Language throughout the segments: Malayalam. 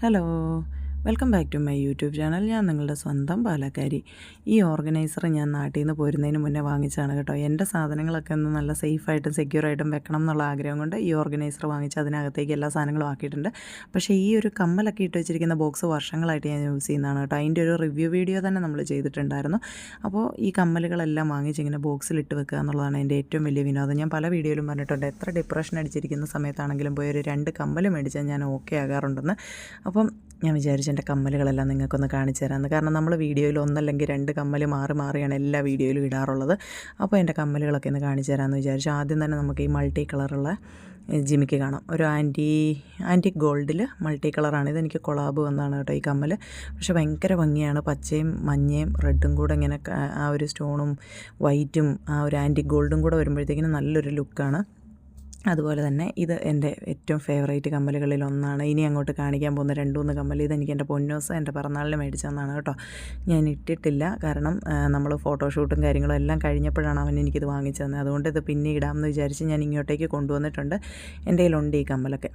Hello. Welcome back to my YouTube channel. ഞാൻ നിങ്ങളുടെ സ്വന്തം പാലക്കാരി. ഈ ഓർഗനൈസർ ഞാൻ നാട്ടിൽ നിന്ന് പോരുന്നതിന് മുന്നേ വാങ്ങിച്ചാണ് കേട്ടോ. എന്റെ സാധനങ്ങളൊക്കെ ഒന്ന് നല്ല സേഫായിട്ടും സെക്യൂറായിട്ടും വെക്കണം എന്നുള്ള ആഗ്രഹം കൊണ്ട് ഈ ഓർഗനൈസർ വാങ്ങിച്ച് അതിനകത്തേക്ക് എല്ലാ സാധനങ്ങളും ആക്കിയിട്ടുണ്ട്. പക്ഷേ ഈ ഒരു കമ്മലൊക്കെ ഇട്ട് വെച്ചിരിക്കുന്ന ബോക്സ് വർഷങ്ങളായിട്ട് ഞാൻ യൂസ് ചെയ്യുന്നതാണ് കേട്ടോ. അതിന്റെ ഒരു റിവ്യൂ വീഡിയോ തന്നെ നമ്മൾ ചെയ്തിട്ടുണ്ടായിരുന്നു. അപ്പോൾ ഈ കമ്മലുകളെല്ലാം വാങ്ങിച്ച് ഇങ്ങനെ ബോക്സിലിട്ട് വെക്കുക എന്നുള്ളതാണ് എന്റെ ഏറ്റവും വലിയ വിനോദം. ഞാൻ പല വീഡിയോയിലും പറഞ്ഞിട്ടുണ്ട് എത്ര ഡിപ്രഷൻ അടിച്ചിരിക്കുന്ന സമയത്താണെങ്കിലും പോയി ഒരു രണ്ട് കമ്മൽ മേടിച്ചാൽ ഞാൻ ഓക്കെ ആകാറുണ്ടെന്ന്. അപ്പം ഞാൻ വിചാരിച്ചു എന്റെ കമ്മലുകളെല്ലാം നിങ്ങൾക്കൊന്ന് കാണിച്ചു തരാമെന്ന്. കാരണം നമ്മൾ വീഡിയോയിൽ ഒന്നല്ലെങ്കിൽ രണ്ട് കമ്മൽ മാറി മാറിയാണ് എല്ലാ വീഡിയോയിലും ഇടാറുള്ളത്. അപ്പോൾ എന്റെ കമ്മലുകളൊക്കെ ഒന്ന് കാണിച്ചു തരാമെന്ന് വിചാരിച്ചു. ആദ്യം തന്നെ നമുക്ക് ഈ മൾട്ടി കളറുള്ള ജിമിക്ക് കാണാം. ഒരു ആന്റി ആന്റി ഗോൾഡിൽ മൾട്ടി കളറാണ്. ഇതെനിക്ക് കൊളാബ് വന്നതാണ് കേട്ടോ ഈ കമ്മൽ പക്ഷേ ഭയങ്കര ഭംഗിയാണ്. പച്ചയും മഞ്ഞയും റെഡും കൂടെ ഇങ്ങനെ ആ ഒരു സ്റ്റോണും വൈറ്റും ആ ഒരു ആന്റി ഗോൾഡും കൂടെ വരുമ്പോഴത്തേക്കിനും നല്ലൊരു ലുക്കാണ്. അതുപോലെ തന്നെ ഇത് എന്റെ ഏറ്റവും ഫേവറേറ്റ് കമ്മലുകളിൽ ഒന്നാണ്. ഇനി അങ്ങോട്ട് കാണിക്കാൻ പോകുന്ന രണ്ട് മൂന്ന് കമ്മൽ ഇതെനിക്ക് എന്റെ പൊന്നോസ് എന്റെ പിറന്നാളിന് മേടിച്ചതെന്നാണ് കേട്ടോ. ഞാൻ ഇട്ടിട്ടില്ല. കാരണം നമ്മൾ ഫോട്ടോഷൂട്ടും കാര്യങ്ങളും എല്ലാം കഴിഞ്ഞപ്പോഴാണ് അവൻ എനിക്കിത് വാങ്ങിച്ചു തന്നത്. അതുകൊണ്ട് ഇത് പിന്നെ ഇടാമെന്ന് വിചാരിച്ച് ഞാൻ ഇങ്ങോട്ടേക്ക് കൊണ്ടുവന്നിട്ടുണ്ട്. എന്റെ കയ്യിലുണ്ട് ഈ കമ്മലൊക്കെ.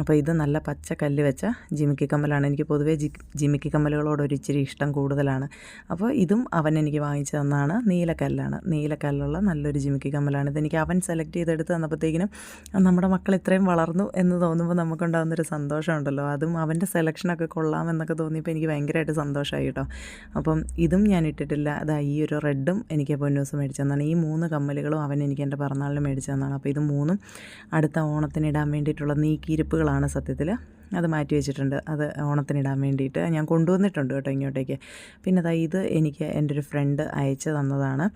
അപ്പോൾ ഇത് നല്ല പച്ച കല്ല് വെച്ച ജിമിക്കി കമ്മലാണ്. എനിക്ക് പൊതുവേ ജി ജിമിക്കി കമ്മലുകളോട് ഒരു ഇച്ചിരി ഇഷ്ടം കൂടുതലാണ്. അപ്പോൾ ഇതും അവൻ എനിക്ക് വാങ്ങിച്ചു തന്നതാണ് നീലക്കല്ലാണ് നീലക്കല്ലുള്ള നല്ലൊരു ജിമിക്കി കമ്മലാണ്. ഇതെനിക്ക് അവൻ സെലക്ട് ചെയ്തെടുത്ത് തന്നപ്പോഴത്തേക്കിനും നമ്മുടെ മക്കൾ ഇത്രയും വളർന്നു എന്ന് തോന്നുമ്പോൾ നമുക്കുണ്ടാകുന്നൊരു സന്തോഷമുണ്ടല്ലോ. അതും അവന്റെ സെലക്ഷനൊക്കെ കൊള്ളാമെന്നൊക്കെ തോന്നിയപ്പോൾ എനിക്ക് ഭയങ്കരമായിട്ട് സന്തോഷമായി കേട്ടോ. അപ്പം ഇതും ഞാൻ ഇട്ടിട്ടില്ല. അതാ ഈ ഒരു റെഡും എനിക്ക് പൊന്നൂസ് മേടിച്ചു തന്നാണ്. ഈ മൂന്ന് കമ്മലുകളും അവൻ എനിക്ക് എന്റെ പിറന്നാളിന് മേടിച്ചു തന്നാണ്. അപ്പോൾ ഇത് മൂന്നും അടുത്ത ഓണത്തിന് ഇടാൻ വേണ്ടിയിട്ടുള്ള നീക്കിയിരിപ്പുകൾ പൂക്കളാണ് സത്യത്തിൽ അത് മാറ്റി വെച്ചിട്ടുണ്ട്. അത് ഓണത്തിനിടാൻ വേണ്ടിയിട്ട് ഞാൻ കൊണ്ടുവന്നിട്ടുണ്ട് കേട്ടോ ഇങ്ങോട്ടേക്ക്. പിന്നെ അതാ ഇത് എനിക്ക് എന്റെ ഒരു ഫ്രണ്ട് അയച്ചു തന്നതാണ്.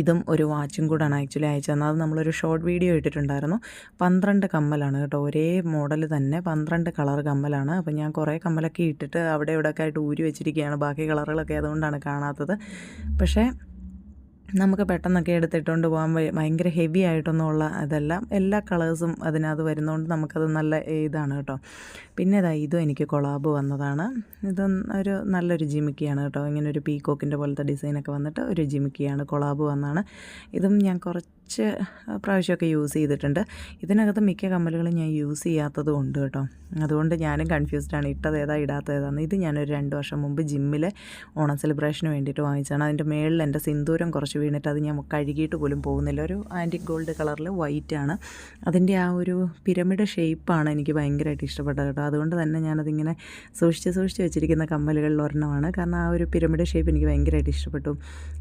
ഇതും ഒരു വാച്ചും കൂടാണ് ആക്ച്വലി അയച്ചു തന്നത്. അത് നമ്മളൊരു ഷോർട്ട് വീഡിയോ ഇട്ടിട്ടുണ്ടായിരുന്നു. പന്ത്രണ്ട് കമ്മലാണ് കേട്ടോ. ഒരേ മോഡൽ തന്നെ പന്ത്രണ്ട് കളർ കമ്മലാണ്. അപ്പോൾ ഞാൻ കുറേ കമ്മലൊക്കെ ഇട്ടിട്ട് അവിടെ ഇവിടെയൊക്കെ ആയിട്ട് ഊരി വെച്ചിരിക്കുകയാണ്. ബാക്കി കളറുകളൊക്കെ അതുകൊണ്ടാണ് കാണാത്തത്. പക്ഷേ നമുക്ക് പെട്ടെന്നൊക്കെ എടുത്തിട്ടുകൊണ്ട് പോകാൻ ഭയങ്കര ഹെവി ആയിട്ടൊന്നുമുള്ള അതെല്ലാം. എല്ലാ കളേഴ്സും അതിനകത്ത് വരുന്നതുകൊണ്ട് നമുക്കത് നല്ല ഇതാണ് കേട്ടോ. പിന്നെ ഇതാ ഇതും എനിക്ക് കൊളാബ് വന്നതാണ്. ഇത് ഒരു നല്ലൊരു ജിമിക്കിയാണ് കേട്ടോ. ഇങ്ങനെ ഒരു പീക്കോക്കിന്റെ പോലത്തെ ഡിസൈനൊക്കെ വന്നിട്ട് ഒരു ജിമിക്കിയാണ് കൊളാബ് വന്നതാണ്. ഇതും ഞാൻ കുറച്ച് കുറച്ച് പ്രാവശ്യമൊക്കെ യൂസ് ചെയ്തിട്ടുണ്ട്. ഇതിനകത്ത് മിക്ക കമ്മലുകളും ഞാൻ യൂസ് ചെയ്യാത്തത് കൊണ്ട് കേട്ടോ. അതുകൊണ്ട് ഞാനും കൺഫ്യൂസ്ഡാണ് ഇട്ടത് ഏതാ ഇടാത്ത ഏതാന്ന്. ഇത് ഞാനൊരു രണ്ട് വർഷം മുമ്പ് ജിമ്മിലെ ഓണം സെലിബ്രേഷന് വേണ്ടിയിട്ട് വാങ്ങിച്ചതാണ്. അതിന്റെ മേളിൽ എന്റെ സിന്ദൂരം കുറച്ച് വീണിട്ട് അത് ഞാൻ കഴുകിയിട്ട് പോലും പോകുന്നില്ല. ഒരു ആന്റിക് ഗോൾഡ് കളറിൽ വൈറ്റ് ആണ്. അതിന്റെ ആ ഒരു പിരമിഡ് ഷേപ്പാണ് എനിക്ക് ഭയങ്കരമായിട്ട് ഇഷ്ടപ്പെട്ടത് കേട്ടോ. അതുകൊണ്ട് തന്നെ ഞാനതിങ്ങനെ സൂക്ഷിച്ച് സൂക്ഷിച്ച് വെച്ചിരിക്കുന്ന കമ്മലുകളിൽ ഒരെണ്ണമാണ്. കാരണം ആ ഒരു പിരമിഡ് ഷേപ്പ് എനിക്ക് ഭയങ്കരമായിട്ട് ഇഷ്ടപ്പെട്ടു.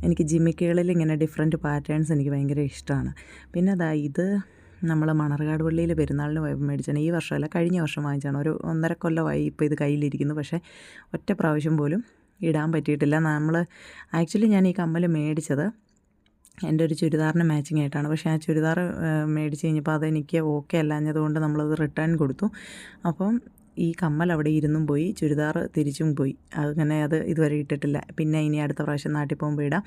എനിക്ക് ജിമ്മിക്കുകളിൽ ഇങ്ങനെ ഡിഫറെന്റ് പാറ്റേൺസ് എനിക്ക് ഭയങ്കര ഇഷ്ടമാണ് ഇഷ്ടമാണ്. പിന്നെ അതാ ഇത് നമ്മൾ മണർകാട് പള്ളിയിൽ പെരുന്നാളിന് മേടിച്ചാണ്. ഈ വർഷമല്ല കഴിഞ്ഞ വർഷം വാങ്ങിച്ചാണ് ഒരു ഒന്നര കൊല്ലമായി ഇപ്പോൾ ഇത് കയ്യിലിരിക്കുന്നു. പക്ഷേ ഒറ്റ പ്രാവശ്യം പോലും ഇടാൻ പറ്റിയിട്ടില്ല. നമ്മൾ ആക്ച്വലി ഞാൻ ഈ കമ്മൽ മേടിച്ചത് എന്റെ ഒരു ചുരിദാറിന് മാച്ചിങ് ആയിട്ടാണ്. പക്ഷേ ആ ചുരിദാർ മേടിച്ച് കഴിഞ്ഞപ്പോൾ അതെനിക്ക് ഓക്കെ അല്ലാഞ്ഞതുകൊണ്ട് നമ്മളത് റിട്ടേൺ കൊടുത്തു. അപ്പം ഈ കമ്മൽ അവിടെ ഇരുന്നും പോയി ചുരിദാർ തിരിച്ചും പോയി. അങ്ങനെ അത് ഇതുവരെ ഇട്ടിട്ടില്ല. പിന്നെ ഇനി അടുത്ത പ്രാവശ്യം നാട്ടിൽ പോകുമ്പോൾ ഇടാം.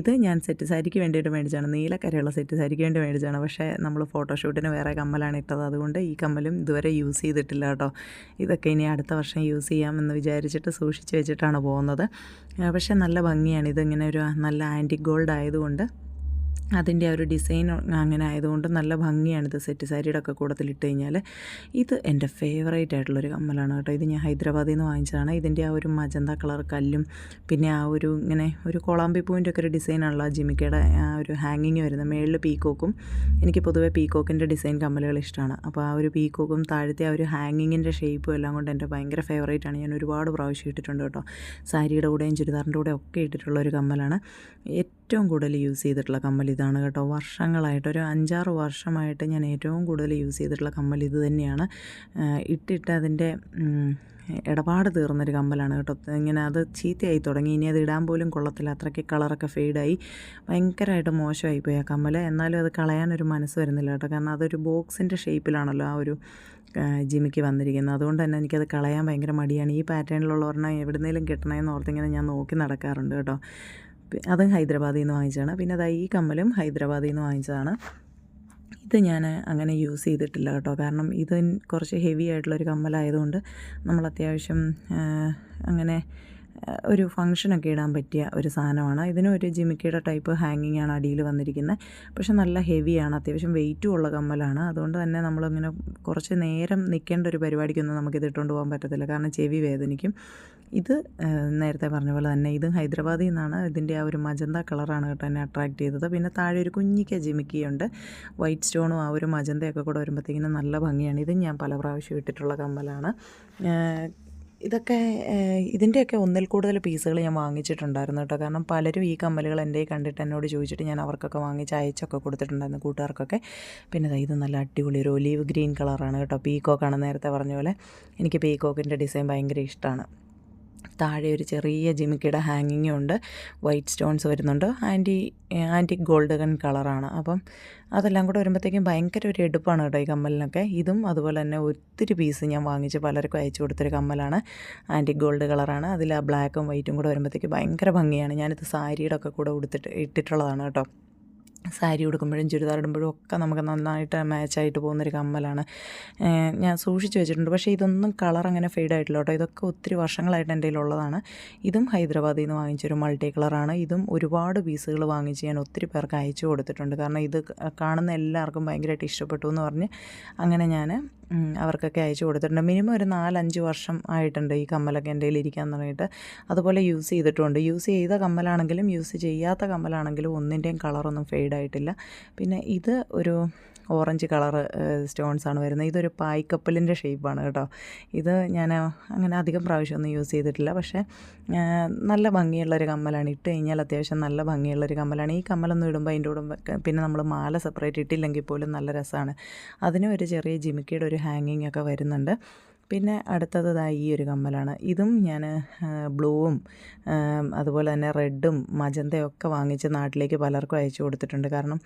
ഇത് ഞാൻ സെറ്റ് സാരിക്ക് വേണ്ടിയിട്ട് മേടിച്ചാണ് നീലക്കരയുള്ള സെറ്റ് സാരിക്ക് വേണ്ടി മേടിച്ചാണ് പക്ഷേ നമ്മൾ ഫോട്ടോഷൂട്ടിന് വേറെ കമ്മലാണ് ഇട്ടത്. അതുകൊണ്ട് ഈ കമ്മലും ഇതുവരെ യൂസ് ചെയ്തിട്ടില്ല കേട്ടോ. ഇതൊക്കെ ഇനി അടുത്ത വർഷം യൂസ് ചെയ്യാമെന്ന് വിചാരിച്ചിട്ട് സൂക്ഷിച്ച് വെച്ചിട്ടാണ് പോകുന്നത്. പക്ഷേ നല്ല ഭംഗിയാണ്. ഇതിങ്ങനെ ഒരു നല്ല ആന്റി ഗോൾഡ് ആയതുകൊണ്ട് അതിന്റെ ആ ഒരു ഡിസൈൻ അങ്ങനെ ആയതുകൊണ്ട് നല്ല ഭംഗിയാണ് ഇത് സെറ്റ് സാരിയുടെ ഒക്കെ കൂടത്തിൽ ഇട്ട് കഴിഞ്ഞാൽ. ഇത് എന്റെ ഫേവറേറ്റ് ആയിട്ടുള്ളൊരു കമ്മലാണ് കേട്ടോ. ഇത് ഞാൻ ഹൈദരാബാദിൽ നിന്ന് വാങ്ങിച്ചതാണ്. ഇതിന്റെ ആ ഒരു മജന്ത കളർ കല്ലും പിന്നെ ആ ഒരു ഇങ്ങനെ ഒരു കൊളാമ്പി പൂവിന്റെ ഒക്കെ ഒരു ഡിസൈനാണല്ലോ ജിമിക്കയുടെ ആ ഒരു ഹാങ്ങിങ് വരുന്നത് മേളിൽ പീക്കോക്കും എനിക്ക് പൊതുവേ പീക്കോക്കിന്റെ ഡിസൈൻ കമ്മലുകൾ ഇഷ്ടമാണ്. അപ്പോൾ ആ ഒരു പീക്കോക്കും താഴത്തെ ആ ഒരു ഹാങ്ങിങ്ങിന്റെ ഷേപ്പും എല്ലാം കൊണ്ട് എന്റെ ഭയങ്കര ഫേവറേറ്റ് ആണ്. ഞാൻ ഒരുപാട് പ്രാവശ്യം ഇട്ടിട്ടുണ്ട് കേട്ടോ. സാരിയുടെ കൂടെയും ചുരിദാറിന്റെ കൂടെ ഒക്കെ ഇട്ടിട്ടുള്ള ഒരു കമ്മലാണ്. ഏറ്റവും കൂടുതൽ യൂസ് ചെയ്തിട്ടുള്ള കമ്മൽ ഇതാണ് കേട്ടോ. വർഷങ്ങളായിട്ട് ഒരു അഞ്ചാറ് വർഷമായിട്ട് ഞാൻ ഏറ്റവും കൂടുതൽ യൂസ് ചെയ്തിട്ടുള്ള കമ്മൽ ഇത് തന്നെയാണ്. ഇട്ടിട്ട് അതിന്റെ ഇടപാട് തീർന്നൊരു കമ്പലാണ് കേട്ടോ. ഇങ്ങനെ അത് ചീത്തയായി തുടങ്ങി. ഇനി അത് ഇടാൻ പോലും കൊള്ളത്തില്ല. അത്രയ്ക്ക് കളറൊക്കെ ഫെയ്ഡായി. ഭയങ്കരമായിട്ട് മോശമായി പോയി ആ കമ്മൽ എന്നാലും അത് കളയാനൊരു മനസ്സ് വരുന്നില്ല കേട്ടോ. കാരണം അതൊരു ബോക്സിന്റെ ഷേപ്പിലാണല്ലോ ആ ഒരു ജിമിക്ക് വന്നിരിക്കുന്നത്. അതുകൊണ്ട് തന്നെ എനിക്കത് കളയാൻ ഭയങ്കര മടിയാണ്. ഈ പാറ്റേണിലുള്ള ഒരെണ്ണം എവിടുന്നേലും കിട്ടണമെന്ന് ഓർത്തിങ്ങനെ ഞാൻ നോക്കി നടക്കാറുണ്ട് കേട്ടോ. അതും ഹൈദരാബാദിൽ നിന്ന് വാങ്ങിച്ചതാണ്. പിന്നെ അതായത് ഈ കമ്മലും ഹൈദരാബാദിൽ നിന്ന് വാങ്ങിച്ചതാണ്. ഇത് ഞാൻ അങ്ങനെ യൂസ് ചെയ്തിട്ടില്ല കേട്ടോ. കാരണം ഇത് കുറച്ച് ഹെവി ആയിട്ടുള്ളൊരു കമ്മലായതുകൊണ്ട് നമ്മൾ അത്യാവശ്യം അങ്ങനെ ഒരു ഫങ്ഷനൊക്കെ ഇടാൻ പറ്റിയ ഒരു സാധനമാണ്. ഇതിന് ഒരു ജിമിക്കയുടെ ടൈപ്പ് ഹാങ്ങിങ് ആണ് അടിയിൽ വന്നിരിക്കുന്നത്. പക്ഷെ നല്ല ഹെവിയാണ് അത്യാവശ്യം വെയിറ്റും ഉള്ള കമ്മലാണ്. അതുകൊണ്ട് തന്നെ നമ്മളിങ്ങനെ കുറച്ച് നേരം നിൽക്കേണ്ട ഒരു പരിപാടിക്കൊന്നും നമുക്കിത് ഇട്ടുകൊണ്ട് പോകാൻ പറ്റത്തില്ല. കാരണം ചെവി വേദനിക്കും. ഇത് നേരത്തെ പറഞ്ഞ പോലെ തന്നെ ഇതും ഹൈദരാബാദിൽ നിന്നാണ് ഇതിന്റെ ആ ഒരു മജന്ത കളറാണ് കേട്ടോ എന്നെ അട്രാക്റ്റ് ചെയ്തത്. പിന്നെ താഴെ ഒരു കുഞ്ഞിക്ക ജിമിക്കിയുണ്ട്. വൈറ്റ് സ്റ്റോണും ആ ഒരു മജന്തയൊക്കെ കൂടെ വരുമ്പോഴത്തേക്കിനും നല്ല ഭംഗിയാണ്. ഇതും ഞാൻ പല പ്രാവശ്യം ഇട്ടിട്ടുള്ള കമ്മലാണ്. ഇതൊക്കെ ഇതിന്റെയൊക്കെ ഒന്നിൽ കൂടുതൽ പീസുകൾ ഞാൻ വാങ്ങിച്ചിട്ടുണ്ടായിരുന്നു കേട്ടോ. കാരണം പലരും ഈ കമ്മലുകൾ എന്റെ കണ്ടിട്ട് എന്നോട് ചോദിച്ചിട്ട് ഞാൻ അവർക്കൊക്കെ വാങ്ങിച്ച് അയച്ചൊക്കെ കൊടുത്തിട്ടുണ്ടായിരുന്നു കൂട്ടുകാർക്കൊക്കെ. പിന്നെ ഇത് നല്ല അടിപൊളി ഒരു ഒലീവ് ഗ്രീൻ കളറാണ് കേട്ടോ. പീക്കോക്കാണ് നേരത്തെ പറഞ്ഞ പോലെ. എനിക്ക് പീക്കോക്കിന്റെ ഡിസൈൻ ഭയങ്കര ഇഷ്ടമാണ്. താഴെ ഒരു ചെറിയ ജിമിക്കിയുടെ ഹാങ്ങിങ്ങും ഉണ്ട് വൈറ്റ് സ്റ്റോൺസ് വരുന്നുണ്ട്. ആന്റി ആന്റി ഗോൾഡൻ കളറാണ്. അപ്പം അതെല്ലാം കൂടെ വരുമ്പോഴത്തേക്കും ഭയങ്കര ഒരു എടുപ്പാണ് കേട്ടോ ഈ കമ്മലിനൊക്കെ. ഇതും അതുപോലെ തന്നെ ഒത്തിരി പീസ് ഞാൻ വാങ്ങിച്ച് പലർക്കും അയച്ചു കൊടുത്തൊരു കമ്മലാണ്. ആന്റി ഗോൾഡ് കളറാണ്. അതിൽ ആ ബ്ലാക്കും വൈറ്റും കൂടെ വരുമ്പോഴത്തേക്ക് ഭയങ്കര ഭംഗിയാണ്. ഞാനിത് സാരിയുടെ ഒക്കെ കൂടെ ഉടുത്തിട്ട് ഇട്ടിട്ടുള്ളതാണ് കേട്ടോ. സാരി ഉടുക്കുമ്പോഴും ചുരിദാർ ഇടുമ്പോഴും ഒക്കെ നമുക്ക് നന്നായിട്ട് മാച്ചായിട്ട് പോകുന്നൊരു കമ്മലാണ്. ഞാൻ സൂക്ഷിച്ച് വെച്ചിട്ടുണ്ട്. പക്ഷേ ഇതൊന്നും കളർ അങ്ങനെ ഫെയ്ഡ് ആയിട്ടില്ല കേട്ടോ. ഇതൊക്കെ ഒത്തിരി വർഷങ്ങളായിട്ട് എന്റെ ഉള്ളതാണ് ഇതും ഹൈദരാബാദിൽ നിന്ന് വാങ്ങിച്ചൊരു മൾട്ടി കളറാണ്. ഇതും ഒരുപാട് പീസുകൾ വാങ്ങിച്ച് ഞാൻ ഒത്തിരി പേർക്ക് അയച്ചു കൊടുത്തിട്ടുണ്ട്. കാരണം ഇത് കാണുന്ന എല്ലാവർക്കും ഭയങ്കരമായിട്ട് ഇഷ്ടപ്പെട്ടു എന്ന് പറഞ്ഞ് അങ്ങനെ ഞാൻ അവർക്കൊക്കെ അയച്ചു കൊടുത്തിട്ടുണ്ട്. മിനിമം ഒരു നാലഞ്ച് വർഷം ആയിട്ടുണ്ട് ഈ കമ്മലൊക്കെ എന്റെ ഇരിക്കാൻ തുടങ്ങിയിട്ട്. അതുപോലെ യൂസ് ചെയ്തിട്ടുണ്ട്. യൂസ് ചെയ്ത കമ്മലാണെങ്കിലും യൂസ് ചെയ്യാത്ത കമ്മലാണെങ്കിലും ഒന്നിന്റെയും കളറൊന്നും ഫെയ്ഡായിട്ടില്ല. പിന്നെ ഇത് ഒരു ഓറഞ്ച് കളറ് സ്റ്റോൺസ് ആണ് വരുന്നത്. ഇതൊരു പായ്ക്കപ്പലിന്റെ ഷേപ്പാണ് കേട്ടോ. ഇത് ഞാൻ അങ്ങനെ അധികം പ്രാവശ്യമൊന്നും യൂസ് ചെയ്തിട്ടില്ല. പക്ഷേ നല്ല ഭംഗിയുള്ളൊരു കമ്മലാണ് ഇട്ട് കഴിഞ്ഞാൽ അത്യാവശ്യം നല്ല ഭംഗിയുള്ളൊരു കമ്മലാണ്. ഈ കമ്മലൊന്നും ഇടുമ്പോൾ അതിന്റെ കൂടെ പിന്നെ നമ്മൾ മാല സെപ്പറേറ്റ് ഇട്ടില്ലെങ്കിൽ പോലും നല്ല രസമാണ്. അതിനും ഒരു ചെറിയ ജിമിക്കയുടെ ഒരു ഹാങ്ങിങ് ഒക്കെ വരുന്നുണ്ട്. പിന്നെ അടുത്തത് ഈ ഒരു കമ്മലാണ്. ഇതും ഞാൻ ബ്ലൂവും അതുപോലെ തന്നെ റെഡും മജന്തയും ഒക്കെ വാങ്ങിച്ച് നാട്ടിലേക്ക് പലർക്കും അയച്ചു കൊടുത്തിട്ടുണ്ട്. കാരണം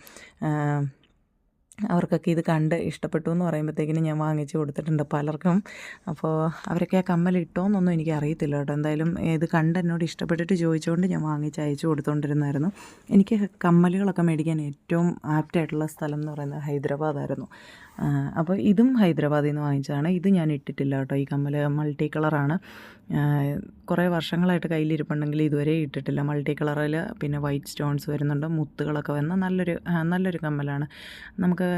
അവർക്കൊക്കെ ഇത് കണ്ട് ഇഷ്ടപ്പെട്ടു എന്ന് പറയുമ്പോഴത്തേക്കിനും ഞാൻ വാങ്ങിച്ച് കൊടുത്തിട്ടുണ്ട് പലർക്കും. അപ്പോൾ അവരൊക്കെ ആ കമ്മൽ ഇട്ടോന്നൊന്നും എനിക്ക് അറിയത്തില്ല കേട്ടോ. എന്തായാലും ഇത് കണ്ട് എന്നോട് ഇഷ്ടപ്പെട്ടിട്ട് ചോദിച്ചുകൊണ്ട് ഞാൻ വാങ്ങിച്ച് അയച്ചു കൊടുത്തുകൊണ്ടിരുന്നായിരുന്നു എനിക്ക് കമ്മലുകളൊക്കെ മേടിക്കാൻ ഏറ്റവും ആപ്റ്റായിട്ടുള്ള സ്ഥലം എന്ന് പറയുന്നത് ഹൈദരാബാദായിരുന്നു. അപ്പോൾ ഇതും ഹൈദരാബാദിൽ നിന്ന് വാങ്ങിച്ചതാണ്. ഇത് ഞാൻ ഇട്ടിട്ടില്ല കേട്ടോ. ഈ കമ്മൽ മൾട്ടി കളറാണ് കുറേ വർഷങ്ങളായിട്ട് കയ്യിലിരിപ്പുണ്ടെങ്കിൽ ഇതുവരെ ഇട്ടിട്ടില്ല. മൾട്ടി കളറിൽ പിന്നെ വൈറ്റ് സ്റ്റോൺസ് വരുന്നുണ്ട്. മുത്തുകളൊക്കെ വരുന്ന നല്ലൊരു നല്ലൊരു കമ്മലാണ്. നമുക്ക്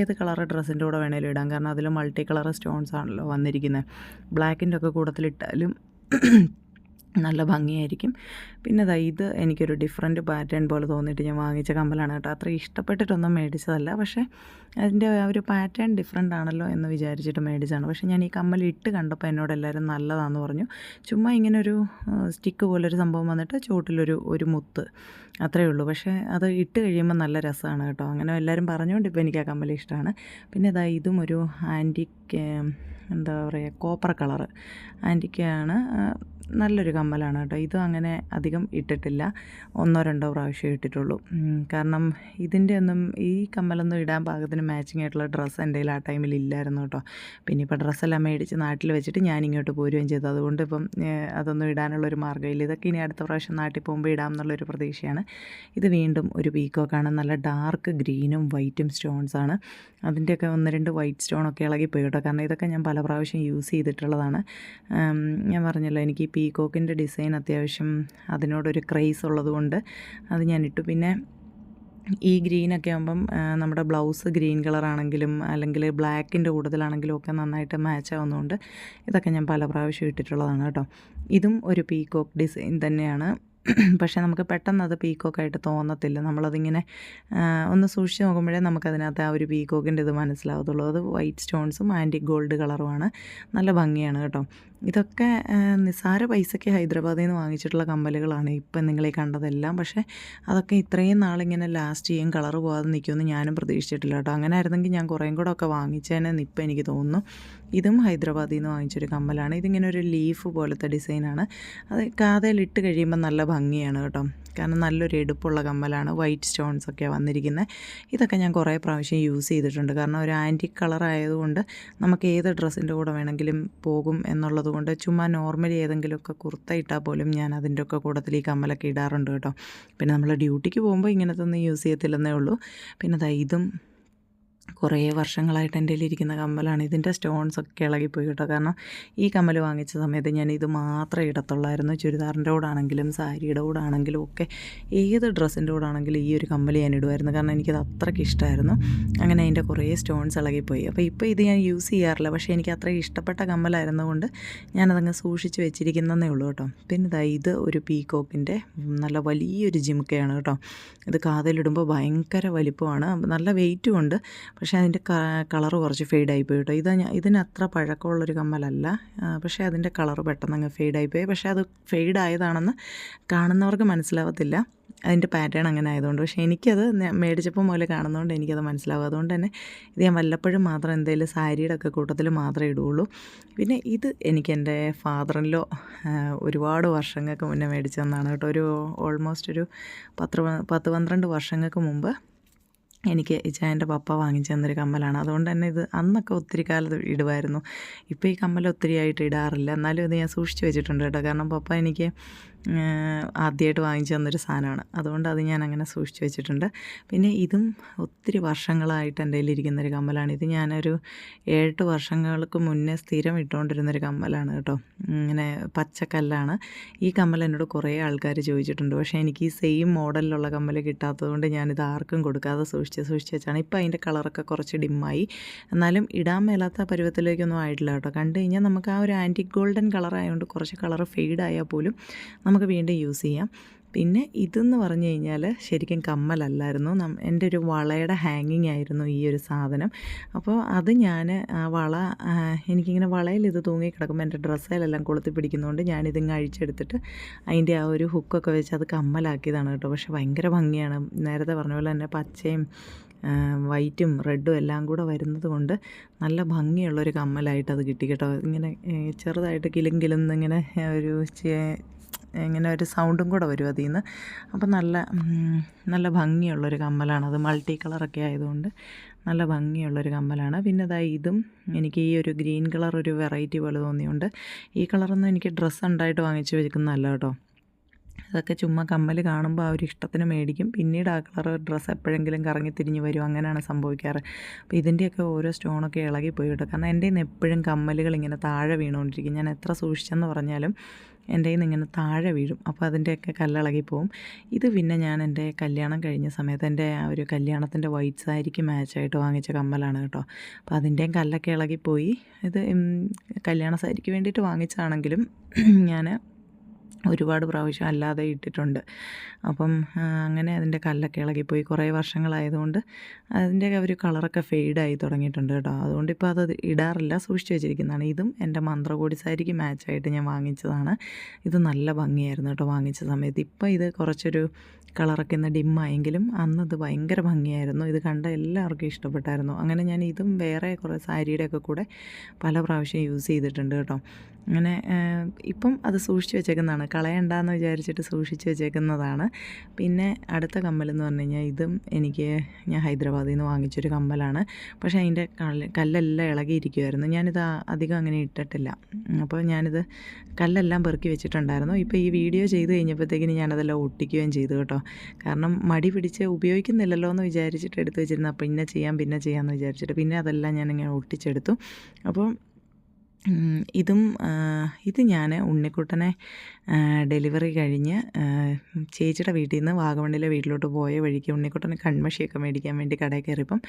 ഏത് കളർ ഡ്രസ്സിന്റെ കൂടെ വേണേലും ഇടാം. കാരണം അതിൽ മൾട്ടി കളർ സ്റ്റോൺസ് ആണല്ലോ വന്നിരിക്കുന്നത്. ബ്ലാക്കിന്റെ ഒക്കെ കൂട്ടത്തിലിട്ടാലും നല്ല ഭംഗിയായിരിക്കും. പിന്നെ ദാ ഇത് എനിക്കൊരു ഡിഫറെന്റ് പാറ്റേൺ പോലെ തോന്നിയിട്ട് ഞാൻ വാങ്ങിച്ച കമ്മലാണ് കേട്ടോ. അത്ര ഇഷ്ടപ്പെട്ടിട്ടൊന്നും മേടിച്ചതല്ല. പക്ഷേ അതിന്റെ ആ ഒരു പാറ്റേൺ ഡിഫറെന്റ് ആണല്ലോ എന്ന് വിചാരിച്ചിട്ട് മേടിച്ചാണ് പക്ഷേ ഞാൻ ഈ കമ്മൽ ഇട്ട് കണ്ടപ്പോൾ എന്നോട് എല്ലാവരും നല്ലതാണെന്ന് പറഞ്ഞു. ചുമ്മാ ഇങ്ങനെ ഒരു സ്റ്റിക്ക് പോലൊരു സംഭവം വന്നിട്ട് ചുവട്ടിലൊരു ഒരു മുത്ത്. അത്രയേ ഉള്ളൂ. പക്ഷേ അത് ഇട്ട് കഴിയുമ്പോൾ നല്ല രസമാണ് കേട്ടോ. അങ്ങനെ എല്ലാവരും പറഞ്ഞുകൊണ്ട് ഇപ്പോൾ എനിക്ക് ആ കമ്മൽ ഇഷ്ടമാണ്. പിന്നെ ഇതാ ഇതും ഒരു ആന്റിക് എന്താ പറയുക കോപ്പർ കളറ് ആന്റിക്കാണ് നല്ലൊരു കമ്മലാണ് കേട്ടോ. ഇതും അങ്ങനെ അധികം ഇട്ടിട്ടില്ല. ഒന്നോ രണ്ടോ പ്രാവശ്യം ഇട്ടിട്ടുള്ളൂ. കാരണം ഇതിന്റെ ഒന്നും ഈ കമ്മലൊന്നും ഇടാൻ പാകത്തിന് മാച്ചിങ് ആയിട്ടുള്ള ഡ്രസ്സ് എന്റെ കയ്യിൽ ആ ടൈമിൽ ഇല്ലായിരുന്നു കേട്ടോ. പിന്നെ ഇപ്പോൾ ഡ്രസ്സെല്ലാം മേടിച്ച് നാട്ടിൽ വെച്ചിട്ട് ഞാൻ ഇങ്ങോട്ട് പോരുകയും ചെയ്തു. അതുകൊണ്ട് ഇപ്പം അതൊന്നും ഇടാനുള്ള ഒരു മാർഗമില്ല ഇതൊക്കെ ഇനി അടുത്ത പ്രാവശ്യം നാട്ടിൽ പോകുമ്പോൾ ഇടാം എന്നുള്ളൊരു പ്രതീക്ഷയാണ്. ഇത് വീണ്ടും ഒരു പീക്കോക്കാണ് നല്ല ഡാർക്ക് ഗ്രീനും വൈറ്റും സ്റ്റോൺസ് ആണ്. അതിന്റെയൊക്കെ ഒന്ന് രണ്ട് വൈറ്റ് സ്റ്റോണൊക്കെ ഇളകിപ്പോയി കേട്ടോ. കാരണം ഇതൊക്കെ ഞാൻ പല പ്രാവശ്യം യൂസ് ചെയ്തിട്ടുള്ളതാണ്. ഞാൻ പറഞ്ഞല്ലോ എനിക്ക് ഈ പീക്കോക്കിന്റെ ഡിസൈൻ അത്യാവശ്യം അതിനോടൊരു ക്രൈസ് ഉള്ളതുകൊണ്ട് അത് ഞാൻ ഇട്ടു പിന്നെ ഈ ഗ്രീനൊക്കെ ആകുമ്പം നമ്മുടെ ബ്ലൗസ് ഗ്രീൻ കളറാണെങ്കിലും അല്ലെങ്കിൽ ബ്ലാക്കിന്റെ കൂടുതലാണെങ്കിലും ഒക്കെ നന്നായിട്ട് മാച്ച് ആവുന്നതുകൊണ്ട് ഇതൊക്കെ ഞാൻ പല പ്രാവശ്യം ഇട്ടിട്ടുള്ളതാണ് കേട്ടോ. ഇതും ഒരു പീകോക്ക് ഡിസൈൻ തന്നെയാണ്. പക്ഷേ നമുക്ക് പെട്ടെന്ന് അത് പീക്കോക്കായിട്ട് തോന്നത്തില്ല. നമ്മളതിങ്ങനെ ഒന്ന് സൂക്ഷിച്ച് നോക്കുമ്പോഴേ നമുക്കതിനകത്ത് ആ ഒരു പീക്കോക്കിന്റെ ഇത് മനസ്സിലാവത്തുള്ളൂ. അത് വൈറ്റ് സ്റ്റോൺസും ആന്റി ഗോൾഡ് കളറുമാണ്. നല്ല ഭംഗിയാണ് കേട്ടോ. ഇതൊക്കെ നിസ്സാര പൈസയ്ക്ക് ഹൈദരാബാദിൽ നിന്ന് വാങ്ങിച്ചിട്ടുള്ള കമ്മലുകളാണ് ഇപ്പം നിങ്ങളെ കണ്ടതെല്ലാം. പക്ഷേ അതൊക്കെ ഇത്രയും നാളിങ്ങനെ ലാസ്റ്റ് ചെയ്യും കളർ പോകാതെ നിൽക്കുമെന്ന് ഞാനും പ്രതീക്ഷിച്ചിട്ടില്ല കേട്ടോ. അങ്ങനെ ആയിരുന്നെങ്കിൽ ഞാൻ കുറേയും കൂടെ ഒക്കെ വാങ്ങിച്ചതിനെ നിപ്പം എനിക്ക് തോന്നുന്നു. ഇതും ഹൈദരാബാദിൽ നിന്ന് വാങ്ങിച്ചൊരു കമ്മലാണ്. ഇതിങ്ങനെ ഒരു ലീഫ് പോലത്തെ ഡിസൈനാണ് അത് കാതയിൽ ഇട്ട് കഴിയുമ്പോൾ നല്ല ഭംഗിയാണ് കേട്ടോ. കാരണം നല്ലൊരു എടുപ്പുള്ള കമ്മലാണ്. വൈറ്റ് സ്റ്റോൺസ് ഒക്കെ വന്നിരിക്കുന്നത്. ഇതൊക്കെ ഞാൻ കുറേ പ്രാവശ്യം യൂസ് ചെയ്തിട്ടുണ്ട്. കാരണം ഒരു ആന്റി കളർ ആയതുകൊണ്ട് നമുക്ക് ഏത് ഡ്രസ്സിന്റെ കൂടെ വേണമെങ്കിലും പോകും എന്നുള്ളത് കൊണ്ട് ചുമ്മാ നോർമലി ഏതെങ്കിലുമൊക്കെ കുർത്ത ഇട്ടാൽ പോലും ഞാൻ അതിന്റെ ഒക്കെ കൂടത്തിൽ ഈ കമ്മലൊക്കെ ഇടാറുണ്ട് കേട്ടോ. പിന്നെ നമ്മൾ ഡ്യൂട്ടിക്ക് പോകുമ്പോൾ ഇങ്ങനത്തെ ഒന്നും യൂസ് ചെയ്യത്തില്ലെന്നേ ഉള്ളൂ. പിന്നെ ഇതും കുറേ വർഷങ്ങളായിട്ട് എന്റെ ഇരിക്കുന്ന കമ്മലാണ്. ഇതിന്റെ സ്റ്റോൺസ് ഒക്കെ ഇളകിപ്പോയി കേട്ടോ. കാരണം ഈ കമ്മൽ വാങ്ങിച്ച സമയത്ത് ഞാൻ ഇത് മാത്രമേ ഇടത്തുള്ളായിരുന്നു. ചുരിദാറിന്റെ കൂടാണെങ്കിലും സാരിയുടെ കൂടാണെങ്കിലും ഒക്കെ ഏത് ഡ്രസ്സിന്റെ കൂടാണെങ്കിലും ഈ ഒരു കമ്മൽ ഞാൻ ഇടുമായിരുന്നു. കാരണം എനിക്കത് അത്രയ്ക്ക് ഇഷ്ടമായിരുന്നു. അങ്ങനെ അതിന്റെ കുറേ സ്റ്റോൺസ് ഇളകിപ്പോയി. അപ്പോൾ ഇപ്പോൾ ഇത് ഞാൻ യൂസ് ചെയ്യാറില്ല. പക്ഷേ എനിക്ക് അത്രയും ഇഷ്ടപ്പെട്ട കമ്മലായിരുന്നതുകൊണ്ട് ഞാനതങ്ങ് സൂക്ഷിച്ച് വെച്ചിരിക്കുന്നതേ ഉള്ളൂ കേട്ടോ. പിന്നെ ഇതാ ഇത് ഒരു പീകോക്കിന്റെ നല്ല വലിയൊരു ജിമുക്കയാണ് കേട്ടോ. ഇത് കാതിലിടുമ്പോൾ ഭയങ്കര വലിപ്പമാണ്. നല്ല വെയിറ്റും ഉണ്ട്. പക്ഷേ അതിന്റെ കളർ കുറച്ച് ഫെയ്ഡായി പോയി കേട്ടോ ഇത് ഇതിന് അത്ര പഴക്കമുള്ളൊരു കമ്മലല്ല. പക്ഷേ അതിന്റെ കളർ പെട്ടെന്ന് അങ്ങ് ഫെയ്ഡായി പോയി. പക്ഷേ അത് ഫെയ്ഡ് ആയതാണെന്ന് കാണുന്നവർക്ക് മനസ്സിലാവത്തില്ല. അതിന്റെ പാറ്റേൺ അങ്ങനെ ആയതുകൊണ്ട്. പക്ഷേ എനിക്കത് മേടിച്ചപ്പോൾ മുതൽ കാണുന്നതുകൊണ്ട് എനിക്കത് മനസ്സിലാവും. അതുകൊണ്ട് തന്നെ ഇത് ഞാൻ വല്ലപ്പോഴും മാത്രം എന്തെങ്കിലും സാരിയുടെ ഒക്കെ കൂട്ടത്തിൽ മാത്രമേ ഇടുകയുള്ളൂ. പിന്നെ ഇത് എനിക്ക് എന്റെ ഫാദറിലോ ഒരുപാട് വർഷങ്ങൾക്ക് മുന്നേ മേടിച്ചു തന്നാണ് കേട്ടോ. ഒരു ഓൾമോസ്റ്റ് ഒരു പത്ത് പത്ത് പന്ത്രണ്ട് വർഷങ്ങൾക്ക് മുമ്പ് എനിക്ക് ഇച്ചായന്റെ പപ്പ വാങ്ങിച്ചു തന്നൊരു കമ്മലാണ്. അതുകൊണ്ട് തന്നെ ഇത് അന്നൊക്കെ ഒത്തിരി കാലത്ത് ഇടുമായിരുന്നു. ഇപ്പോൾ ഈ കമ്മൽ ഒത്തിരി ആയിട്ട് ഇടാറില്ല. എന്നാലും ഇത് ഞാൻ സൂക്ഷിച്ച് വെച്ചിട്ടുണ്ട് കേട്ടോ. കാരണം പപ്പ എനിക്ക് ആദ്യമായിട്ട് വാങ്ങിച്ചു തന്നൊരു സാധനമാണ്. അതുകൊണ്ട് അത് ഞാൻ അങ്ങനെ സൂക്ഷിച്ചു വെച്ചിട്ടുണ്ട്. പിന്നെ ഇതും ഒത്തിരി വർഷങ്ങളായിട്ട് എന്റെ കയ്യിലിരിക്കുന്നൊരു കമ്മലാണ്. ഇത് ഞാനൊരു ഏഴെട്ട് വർഷങ്ങൾക്ക് മുന്നേ സ്ഥിരം ഇട്ടുകൊണ്ടിരുന്നൊരു കമ്മലാണ് കേട്ടോ. ഇങ്ങനെ പച്ചക്കല്ലാണ് ഈ കമ്മൽ എന്നോട് കുറേ ആൾക്കാർ ചോദിച്ചിട്ടുണ്ട്. പക്ഷേ എനിക്ക് ഈ സെയിം മോഡലിലുള്ള കമ്മൽ കിട്ടാത്തതുകൊണ്ട് ഞാനിത് ആർക്കും കൊടുക്കാതെ സൂക്ഷിച്ച് സൂക്ഷിച്ച് വെച്ചാണ്. ഇപ്പോൾ അതിന്റെ കളറൊക്കെ കുറച്ച് ഡിമ്മായി. എന്നാലും ഇടാൻ മേലാത്ത പരുവത്തിലേക്കൊന്നും ആയിട്ടില്ല കേട്ടോ. കണ്ടു കഴിഞ്ഞാൽ നമുക്ക് ആ ഒരു ആന്റിക് ഗോൾഡൻ കളറായതുകൊണ്ട് കുറച്ച് കളർ ഫെയ്ഡായാൽ പോലും നമുക്ക് വീണ്ടും യൂസ് ചെയ്യാം. പിന്നെ ഇതെന്ന് പറഞ്ഞു കഴിഞ്ഞാൽ ശരിക്കും കമ്മലല്ലായിരുന്നു. എന്റെ ഒരു വളയുടെ ഹാങ്ങിങ് ആയിരുന്നു ഈ ഒരു സാധനം. അപ്പോൾ അത് ഞാൻ ആ വള എനിക്കിങ്ങനെ വളയിൽ ഇത് തൂങ്ങി കിടക്കുമ്പോൾ എന്റെ ഡ്രസ്സിലെല്ലാം കൊളുത്തി പിടിക്കുന്നതുകൊണ്ട് ഞാനിതിങ്ങ് അഴിച്ചെടുത്തിട്ട് അതിന്റെ ആ ഒരു ഹുക്കൊക്കെ വെച്ച് അത് കമ്മലാക്കിയതാണ് കേട്ടോ. പക്ഷേ ഭയങ്കര ഭംഗിയാണ്. നേരത്തെ പറഞ്ഞ പോലെ തന്നെ പച്ചയും വൈറ്റും റെഡും എല്ലാം കൂടെ വരുന്നത് കൊണ്ട് നല്ല ഭംഗിയുള്ളൊരു കമ്മലായിട്ട് അത് കിട്ടി കേട്ടോ. ഇങ്ങനെ ചെറുതായിട്ട് കിലും കിലും എന്നിങ്ങനെ ഒരു ഇങ്ങനെ ഒരു സൗണ്ടും കൂടെ വരും അതിൽ നിന്ന് അപ്പം നല്ല നല്ല ഭംഗിയുള്ളൊരു കമ്മലാണ്. അത് മൾട്ടി കളറൊക്കെ ആയതുകൊണ്ട് നല്ല ഭംഗിയുള്ളൊരു കമ്മലാണ്. പിന്നെ അതായത് ഇതും എനിക്ക് ഈ ഒരു ഗ്രീൻ കളർ ഒരു വെറൈറ്റി പോലെ തോന്നിയുണ്ട് ഈ കളറൊന്നും എനിക്ക് ഡ്രസ്സ് ഉണ്ടായിട്ട് വാങ്ങിച്ച് വെക്കുന്നതല്ല കേട്ടോ. അതൊക്കെ ചുമ്മാ കമ്മൽ കാണുമ്പോൾ ആ ഒരു ഇഷ്ടത്തിന് മേടിക്കും. പിന്നീട് ആ കളർ ഡ്രസ്സ് എപ്പോഴെങ്കിലും കറങ്ങി തിരിഞ്ഞ് വരും അങ്ങനെയാണ് സംഭവിക്കാറ്. അപ്പോൾ ഇതിന്റെയൊക്കെ ഓരോ സ്റ്റോണൊക്കെ ഇളകിപ്പോയി കേട്ടോ. കാരണം എന്റെ നിന്ന് എപ്പോഴും കമ്മലുകൾ ഇങ്ങനെ താഴെ വീണുകൊണ്ടിരിക്കും. ഞാൻ എത്ര സൂക്ഷിച്ചെന്ന് പറഞ്ഞാലും എന്റെ കയ്യിൽ നിന്ന് ഇങ്ങനെ താഴെ വീഴും. അപ്പോൾ അതിന്റെയൊക്കെ കല്ലിളകി പോവും. ഇത് പിന്നെ ഞാൻ എന്റെ കല്യാണം കഴിഞ്ഞ സമയത്ത് എന്റെ ആ ഒരു കല്യാണത്തിന്റെ വൈറ്റ് സാരിക്ക് മാച്ചായിട്ട് വാങ്ങിച്ച കമ്മലാണ് കേട്ടോ. അപ്പോൾ അതിന്റെയും കല്ലൊക്കെ ഇളകിപ്പോയി ഇത് കല്യാണ സാരിക്ക് വേണ്ടിയിട്ട് വാങ്ങിച്ചതാണെങ്കിലും ഞാൻ ഒരുപാട് പ്രാവശ്യം അല്ലാതെ ഇട്ടിട്ടുണ്ട്. അപ്പം അങ്ങനെ അതിന്റെ കല്ലൊക്കെ ഇളകിപ്പോയി. കുറേ വർഷങ്ങളായതുകൊണ്ട് അതിന്റെ ഒരു കളറൊക്കെ ഫെയ്ഡായി തുടങ്ങിയിട്ടുണ്ട് കേട്ടോ. അതുകൊണ്ട് ഇപ്പോൾ അത് ഇടാറില്ല സൂക്ഷിച്ച് വെച്ചിരിക്കുന്നതാണ്. ഇതും എന്റെ മന്ത്രകോടി സാരിക്ക് മാച്ചായിട്ട് ഞാൻ വാങ്ങിച്ചതാണ്. ഇത് നല്ല ഭംഗിയായിരുന്നു കേട്ടോ വാങ്ങിച്ച സമയത്ത്. ഇപ്പോൾ ഇത് കുറച്ചൊരു കളറൊക്കെ ഇന്ന് ഡിമ്മായെങ്കിലും അന്ന് ഇത് ഭയങ്കര ഭംഗിയായിരുന്നു. ഇത് കണ്ട എല്ലാവർക്കും ഇഷ്ടപ്പെട്ടായിരുന്നു. അങ്ങനെ ഞാൻ ഇതും വേറെ കുറേ സാരിയുടെയൊക്കെ കൂടെ പല പ്രാവശ്യം യൂസ് ചെയ്തിട്ടുണ്ട് കേട്ടോ. അങ്ങനെ ഇപ്പം അത് സൂക്ഷിച്ച് വെച്ചേക്കുന്നതാണ്. കളയണ്ടെന്ന് വിചാരിച്ചിട്ട് സൂക്ഷിച്ച് വെച്ചേക്കുന്നതാണ്. പിന്നെ അടുത്ത കമ്മലെന്ന് പറഞ്ഞു കഴിഞ്ഞാൽ ഇതും എനിക്ക് ഞാൻ ഹൈദരാബാദിൽ നിന്ന് വാങ്ങിച്ചൊരു കമ്മലാണ്. പക്ഷേ അതിന്റെ കല്ലെല്ലാം ഇളകിയിരിക്കുമായിരുന്നു ഞാനിത് അധികം അങ്ങനെ ഇട്ടിട്ടില്ല. അപ്പോൾ ഞാനിത് കല്ലെല്ലാം പെറുക്കി വെച്ചിട്ടുണ്ടായിരുന്നു. ഇപ്പോൾ ഈ വീഡിയോ ചെയ്ത് കഴിഞ്ഞപ്പോഴത്തേക്കിന് ഞാനതെല്ലാം ഒട്ടിക്കുകയും ചെയ്തു കേട്ടോ. കാരണം മടി പിടിച്ച് ഉപയോഗിക്കുന്നില്ലല്ലോ എന്ന് വിചാരിച്ചിട്ട് എടുത്ത് വെച്ചിരുന്നു. പിന്നെ ചെയ്യാം പിന്നെ ചെയ്യാമെന്ന് വിചാരിച്ചിട്ട് പിന്നെ അതെല്ലാം ഞാനിങ്ങനെ ഒട്ടിച്ചെടുത്തു. അപ്പോൾ ഇതും ഇത് ഞാൻ ഉണ്ണിക്കുട്ടനെ ഡെലിവറി കഴിഞ്ഞ് ചേച്ചിയുടെ വീട്ടിൽ നിന്ന് വാഗമണ്ണിലെ വീട്ടിലോട്ട് പോയ വഴിക്ക് ഉണ്ണിക്കുട്ടന് കൺമഷിയൊക്കെ മേടിക്കാൻ വേണ്ടി കടയിൽ കയറിയപ്പം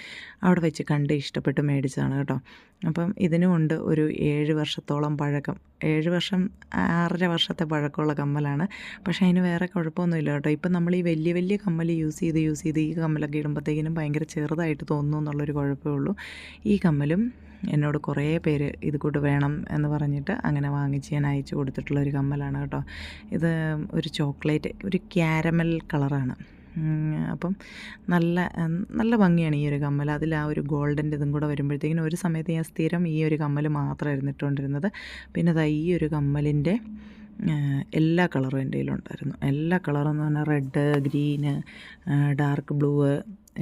അവിടെ വെച്ച് കണ്ട് ഇഷ്ടപ്പെട്ട് മേടിച്ചതാണ് കേട്ടോ. അപ്പം ഇതിനുമുണ്ട് ഒരു ഏഴ് വർഷത്തോളം പഴക്കം. ഏഴ് വർഷം ആറര വർഷത്തെ പഴക്കമുള്ള കമ്മലാണ്. പക്ഷേ അതിന് വേറെ കുഴപ്പമൊന്നുമില്ല കേട്ടോ. ഇപ്പം നമ്മൾ ഈ വലിയ വലിയ കമ്മൽ യൂസ് ചെയ്ത് യൂസ് ചെയ്ത് ഈ കമ്മലൊക്കെ ഇടുമ്പോഴത്തേക്കിനും ഭയങ്കര ചെറുതായിട്ട് തോന്നുന്നു എന്നുള്ളൊരു കുഴപ്പമേ ഉള്ളൂ. ഈ കമ്മലും എന്നോട് കുറേ പേര് ഇത് കൂട്ട് വേണം എന്ന് പറഞ്ഞിട്ട് അങ്ങനെ വാങ്ങിച്ച് ഞാൻ അയച്ചു കൊടുത്തിട്ടുള്ള ഒരു കമ്മലാണ് കേട്ടോ. ഇത് ഒരു ചോക്ലേറ്റ് ഒരു ക്യാരമൽ കളറാണ്. അപ്പം നല്ല നല്ല ഭംഗിയാണ് ഈ ഒരു കമ്മൽ. അതിൽ ആ ഒരു ഗോൾഡന്റെ ഇതും കൂടെ വരുമ്പോഴത്തേക്കിനും ഒരു സമയത്ത് ഞാൻ സ്ഥിരം ഈ ഒരു കമ്മൽ മാത്രമായിരുന്നു ഇട്ടുകൊണ്ടിരുന്നത് പിന്നെ അതാ ഈ ഒരു കമ്മലിന്റെ എല്ലാ കളറും എന്റെ കയ്യിലുണ്ടായിരുന്നു. എല്ലാ കളറും എന്ന് പറഞ്ഞാൽ red green dark blue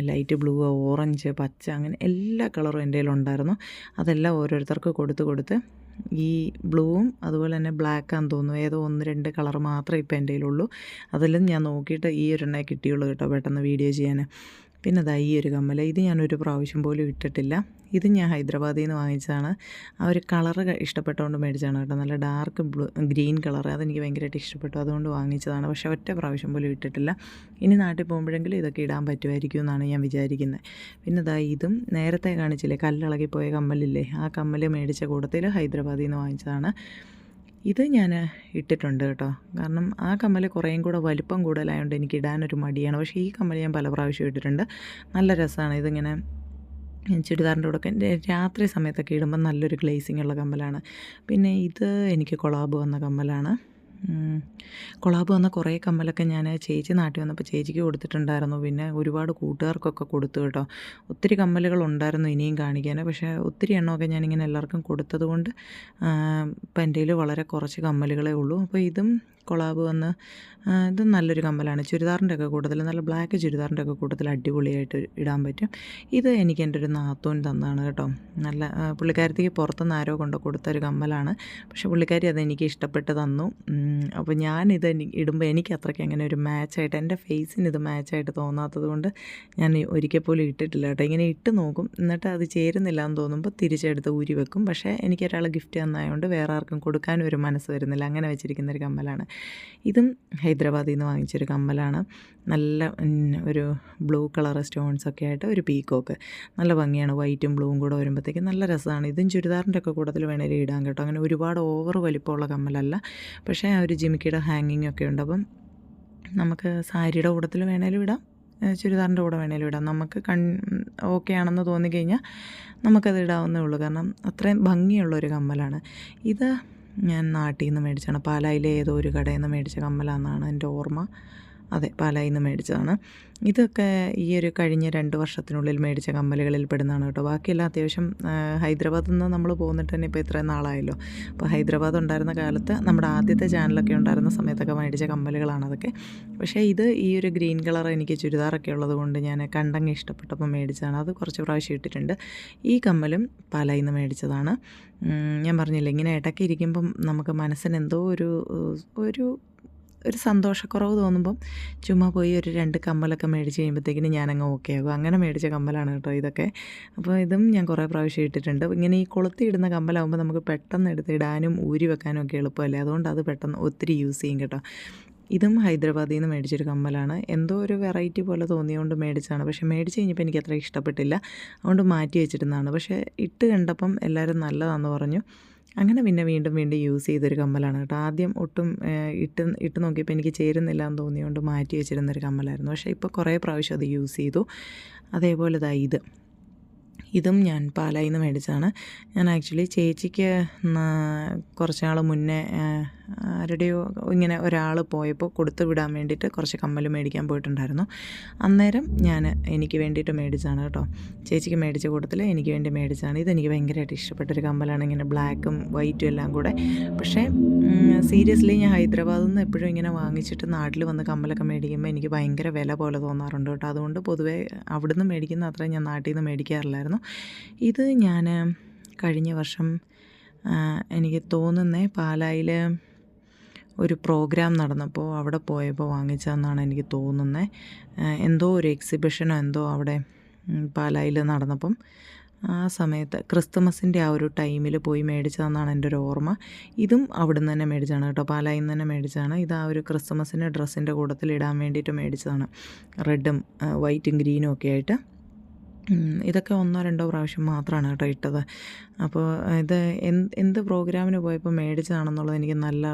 light blue orange പച്ച അങ്ങനെ എല്ലാ കളറും എന്റെ കയ്യിലുണ്ടായിരുന്നു അതെല്ലാം ഓരോരുത്തർക്ക് കൊടുത്ത് കൊടുത്ത് ഈ ബ്ലൂവും അതുപോലെ തന്നെ ബ്ലാക്കാന്ന് തോന്നുന്നു. ഏതോ ഒന്ന് രണ്ട് കളർ മാത്രമേ ഇപ്പോൾ എന്റെ കയ്യിലുള്ളൂ. അതിലും ഞാൻ നോക്കിയിട്ട് ഈ ഒരെണ്ണേ കിട്ടിയുള്ളൂ കേട്ടോ പെട്ടെന്ന് വീഡിയോ ചെയ്യാൻ. പിന്നെ അതാ ഈ ഒരു കമ്മൽ ഇത് ഞാനൊരു പ്രാവശ്യം പോലും ഇട്ടിട്ടില്ല. ഇത് ഞാൻ ഹൈദരാബാദിൽ നിന്ന് വാങ്ങിച്ചതാണ്. ആ ഒരു കളറ് ഇഷ്ടപ്പെട്ടുകൊണ്ട് മേടിച്ചതാണ് കേട്ടോ. നല്ല ഡാർക്ക് ബ്ലൂ ഗ്രീൻ കളർ അതെനിക്ക് ഭയങ്കരമായിട്ട് ഇഷ്ടപ്പെട്ടു. അതുകൊണ്ട് വാങ്ങിച്ചതാണ്. പക്ഷേ ഒറ്റ പ്രാവശ്യം പോലും ഇട്ടിട്ടില്ല. ഇനി നാട്ടിൽ പോകുമ്പോഴെങ്കിലും ഇതൊക്കെ ഇടാൻ പറ്റുമായിരിക്കും എന്നാണ് ഞാൻ വിചാരിക്കുന്നത് പിന്നെ ദാ ഇതും നേരത്തെ കാണിച്ചില്ലേ? കല്ലിളകി പോയ കമ്മലില്ലേ? ആ കമ്മൽ മേടിച്ച കൂട്ടത്തിൽ ഹൈദരാബാദിൽ നിന്ന് വാങ്ങിച്ചതാണ്. ഇത് ഞാൻ ഇട്ടിട്ടുണ്ട് കേട്ടോ. കാരണം ആ കമ്മൽ കുറേയും കൂടെ വലിപ്പം കൂടുതലായതുകൊണ്ട് എനിക്ക് ഇടാനൊരു മടിയാണ്. പക്ഷേ ഈ കമ്മൽ ഞാൻ പല പ്രാവശ്യം ഇട്ടിട്ടുണ്ട്. നല്ല രസമാണ് ഇതിങ്ങനെ ചുരിദാറിന്റെ കൂടെ രാത്രി സമയത്തൊക്കെ ഇടുമ്പോൾ നല്ലൊരു ഗ്ലേസിംഗ് ഉള്ള കമ്മലാണ്. പിന്നെ ഇത് എനിക്ക് കൊളാബ് വന്ന കമ്മലാണ്. കൊളാബ് വന്ന കുറേ കമ്മലൊക്കെ ഞാൻ ചേച്ചി നാട്ടിൽ വന്നപ്പോൾ ചേച്ചിക്ക് കൊടുത്തിട്ടുണ്ടായിരുന്നു. പിന്നെ ഒരുപാട് കൂട്ടുകാർക്കൊക്കെ കൊടുത്തു കേട്ടോ. ഒത്തിരി കമ്മലുകൾ ഉണ്ടായിരുന്നു ഇനിയും കാണിക്കാൻ. പക്ഷേ ഒത്തിരി എണ്ണമൊക്കെ ഞാനിങ്ങനെ എല്ലാവർക്കും കൊടുത്തതുകൊണ്ട് ഇപ്പം എന്റെ കയ്യിൽ വളരെ കുറച്ച് കമ്മലുകളേ ഉള്ളൂ. അപ്പോൾ ഇതും കൊളാബ് വന്ന് ഇത് നല്ലൊരു കമ്മലാണ്. ചുരിദാറിന്റെ ഒക്കെ കൂട്ടത്തിൽ നല്ല ബ്ലാക്ക് ചുരിദാറിന്റെ ഒക്കെ കൂട്ടത്തിൽ അടിപൊളിയായിട്ട് ഇടാൻ പറ്റും. ഇത് എനിക്ക് എന്റെ ഒരു നാത്തൂൻ തന്നാണ് കേട്ടോ. നല്ല പുള്ളിക്കാരത്തേക്ക് പുറത്തുനിന്ന് ആരോ കൊണ്ട് കൊടുത്ത ഒരു കമ്മലാണ്. പക്ഷേ പുള്ളിക്കാരി അത് എനിക്ക് ഇഷ്ടപ്പെട്ട് തന്നു. അപ്പോൾ ഞാനിത് ഇടുമ്പോൾ എനിക്ക് അത്രയ്ക്ക് അങ്ങനെ ഒരു മാച്ചായിട്ട് എന്റെ ഫേസിന് ഇത് മാച്ചായിട്ട് തോന്നാത്തത് കൊണ്ട് ഞാൻ ഒരിക്കൽ പോലും ഇട്ടിട്ടില്ല കേട്ടോ. ഇങ്ങനെ ഇട്ട് നോക്കും എന്നിട്ട് അത് ചേരുന്നില്ല എന്ന് തോന്നുമ്പോൾ തിരിച്ചെടുത്ത് ഊരി വെക്കും. പക്ഷേ എനിക്ക് ഒരാൾ ഗിഫ്റ്റ് തന്നായതുകൊണ്ട് വേറെ ആർക്കും കൊടുക്കാനും ഒരു മനസ്സ് വരുന്നില്ല. അങ്ങനെ വെച്ചിരിക്കുന്ന ഒരു കമ്മലാണ്. ഇതും ഹൈദരാബാദിൽ നിന്ന് വാങ്ങിച്ചൊരു കമ്മലാണ്. നല്ല ഒരു ബ്ലൂ കളർ സ്റ്റോൺസ് ഒക്കെ ആയിട്ട് ഒരു പീക്കോക്ക്. നല്ല ഭംഗിയാണ്. വൈറ്റും ബ്ലൂവും കൂടെ വരുമ്പോഴത്തേക്കും നല്ല രസമാണ്. ഇതും ചുരിദാറിന്റെ ഒക്കെ കൂട്ടത്തിൽ വേണേലും ഇടാൻ കേട്ടോ. അങ്ങനെ ഒരുപാട് ഓവർ വലിപ്പമുള്ള കമ്മലല്ല. പക്ഷേ ആ ഒരു ജിമിക്കിയുടെ ഹാങ്ങിങ് ഒക്കെ ഉണ്ട്. അപ്പം നമുക്ക് സാരിയുടെ കൂട്ടത്തിൽ വേണേലും ഇടാം. ചുരിദാറിന്റെ കൂടെ വേണേലും ഇടാം. നമുക്ക് കൺ ഓക്കെ ആണെന്ന് തോന്നിക്കഴിഞ്ഞാൽ നമുക്കത് ഇടാവുന്നേ ഉള്ളൂ. കാരണം അത്രയും ഭംഗിയുള്ള ഒരു കമ്മലാണ്. ഇത് ഞാൻ നാട്ടിൽ നിന്ന് മേടിച്ചാണ് പാലായിലെ ഏതോ ഒരു കടയിൽ നിന്ന് മേടിച്ച കമ്മലാണെന്നാണ് എന്റെ ഓർമ്മ. അതെ പാലായിൽ നിന്ന് മേടിച്ചതാണ്. ഇതൊക്കെ ഈ ഒരു കഴിഞ്ഞ രണ്ട് വർഷത്തിനുള്ളിൽ മേടിച്ച കമ്മലുകളിൽ പെടുന്നതാണ് കേട്ടോ. ബാക്കിയെല്ലാം അത്യാവശ്യം ഹൈദരാബാദിൽ നിന്ന് നമ്മൾ പോന്നിട്ട് തന്നെ ഇപ്പോൾ ഇത്രയും നാളായല്ലോ. അപ്പോൾ ഹൈദരാബാദ് ഉണ്ടായിരുന്ന കാലത്ത് നമ്മുടെ ആദ്യത്തെ ചാനലൊക്കെ ഉണ്ടായിരുന്ന സമയത്തൊക്കെ മേടിച്ച കമ്മലുകളാണ് അതൊക്കെ. പക്ഷേ ഇത് ഈ ഒരു ഗ്രീൻ കളർ എനിക്ക് ചുരിദാറൊക്കെ ഉള്ളത് കൊണ്ട് ഞാൻ കണ്ടങ്ങ് ഇഷ്ടപ്പെട്ടപ്പോൾ മേടിച്ചതാണ്. അത് കുറച്ച് പ്രാവശ്യം ഇട്ടിട്ടുണ്ട്. ഈ കമ്മലും പാലായിൽ നിന്ന് മേടിച്ചതാണ് ഞാൻ പറഞ്ഞില്ല ഇങ്ങനെ ഇടയ്ക്ക് ഇരിക്കുമ്പം നമുക്ക് മനസ്സിന് എന്തോ ഒരു ഒരു ഒരു സന്തോഷക്കുറവ് തോന്നുമ്പം ചുമ്മാ പോയി ഒരു രണ്ട് കമ്മലൊക്കെ മേടിച്ച് കഴിയുമ്പോഴത്തേക്കിന് ഞാനങ്ങ് ഓക്കെ ആകും. അങ്ങനെ മേടിച്ച കമ്മലാണ് കേട്ടോ ഇതൊക്കെ. അപ്പോൾ ഇതും ഞാൻ കുറേ പ്രാവശ്യം ഇട്ടിട്ടുണ്ട്. ഇങ്ങനെ ഈ കൊളുത്തി ഇടുന്ന കമ്മലാകുമ്പോൾ നമുക്ക് പെട്ടെന്ന് എടുത്തിടാനും ഊരി വെക്കാനും ഒക്കെ എളുപ്പമല്ലേ? അതുകൊണ്ട് അത് പെട്ടെന്ന് ഒത്തിരി യൂസ് ചെയ്യും കേട്ടോ. ഇതും ഹൈദരാബാദിൽ നിന്ന് മേടിച്ചൊരു കമ്മലാണ്. എന്തോ ഒരു വെറൈറ്റി പോലെ തോന്നിയതുകൊണ്ട് മേടിച്ചതാണ്. പക്ഷേ മേടിച്ച് കഴിഞ്ഞപ്പോൾ എനിക്ക് അത്ര ഇഷ്ടപ്പെട്ടില്ല. അതുകൊണ്ട് മാറ്റി വെച്ചിരുന്നതാണ്. പക്ഷേ ഇട്ട് കണ്ടപ്പം എല്ലാവരും നല്ലതാണെന്ന് പറഞ്ഞു. അങ്ങനെ പിന്നെ വീണ്ടും വീണ്ടും യൂസ് ചെയ്തൊരു കമ്മലാണ് കേട്ടോ. ആദ്യം ഒട്ടും ഇട്ട് ഇട്ട് നോക്കിയപ്പോൾ എനിക്ക് ചേരുന്നില്ല എന്ന് തോന്നിയുകൊണ്ട് മാറ്റി വെച്ചിരുന്നൊരു കമ്മലായിരുന്നു. പക്ഷേ ഇപ്പോൾ കുറേ പ്രാവശ്യം അത് യൂസ് ചെയ്തു. അതേപോലെ ഇതാ ഇത്. ഇതും ഞാൻ പാലായിൽ നിന്ന് മേടിച്ചതാണ്. ഞാൻ ആക്ച്വലി ചേച്ചിക്ക് കുറച്ച് നാൾ മുന്നേ ആരുടെയോ ഇങ്ങനെ ഒരാൾ പോയപ്പോൾ കൊടുത്തു വിടാൻ വേണ്ടിയിട്ട് കുറച്ച് കമ്മൽ മേടിക്കാൻ പോയിട്ടുണ്ടായിരുന്നു. അന്നേരം ഞാൻ എനിക്ക് വേണ്ടിയിട്ട് മേടിച്ചാണ് കേട്ടോ. ചേച്ചിക്ക് മേടിച്ച കൂട്ടത്തിൽ എനിക്ക് വേണ്ടി മേടിച്ചാണ് ഇതെനിക്ക് ഭയങ്കരമായിട്ട് ഇഷ്ടപ്പെട്ടൊരു കമ്മലാണ്. ഇങ്ങനെ ബ്ലാക്കും വൈറ്റും എല്ലാം കൂടെ. പക്ഷേ സീരിയസ്ലി ഞാൻ ഹൈദരാബാദിൽ നിന്ന് എപ്പോഴും ഇങ്ങനെ വാങ്ങിച്ചിട്ട് നാട്ടിൽ വന്ന് കമ്മലൊക്കെ മേടിക്കുമ്പോൾ എനിക്ക് ഭയങ്കര വില പോലെ തോന്നാറുണ്ട് കേട്ടോ. അതുകൊണ്ട് പൊതുവേ അവിടുന്ന് മേടിക്കുന്ന അത്ര ഞാൻ നാട്ടിൽ നിന്ന് മേടിക്കാറില്ലായിരുന്നു. ഇത് ഞാൻ കഴിഞ്ഞ വർഷം എനിക്ക് തോന്നുന്നേ പാലായിൽ ഒരു പ്രോഗ്രാം നടന്നപ്പോൾ അവിടെ പോയപ്പോൾ വാങ്ങിച്ചതെന്നാണ് എനിക്ക് തോന്നുന്നത് എന്തോ ഒരു എക്സിബിഷനോ എന്തോ അവിടെ പാലായിൽ നടന്നപ്പം ആ സമയത്ത് ക്രിസ്തുമസിന്റെ ആ ഒരു ടൈമിൽ പോയി മേടിച്ചതെന്നാണ് എന്റെ ഒരു ഓർമ്മ. ഇതും അവിടെ നിന്ന് തന്നെ മേടിച്ചാണ് കേട്ടോ. പാലായിൽ നിന്ന് തന്നെ മേടിച്ചതാണ്. ഇത് ആ ഒരു ക്രിസ്തുമസിന്റെ ഡ്രസ്സിന്റെ കൂട്ടത്തിൽ ഇടാൻ വേണ്ടിയിട്ട് മേടിച്ചതാണ്. റെഡും വൈറ്റും ഗ്രീനും ഒക്കെ ആയിട്ട്. ഇതൊക്കെ ഒന്നോ രണ്ടോ പ്രാവശ്യം മാത്രമാണ് കേട്ടോ ഇട്ടത്. അപ്പോൾ ഇത് എന്ത് എന്ത് പ്രോഗ്രാമിന് പോയപ്പോൾ മേടിച്ചതാണെന്നുള്ളത് എനിക്ക് നല്ല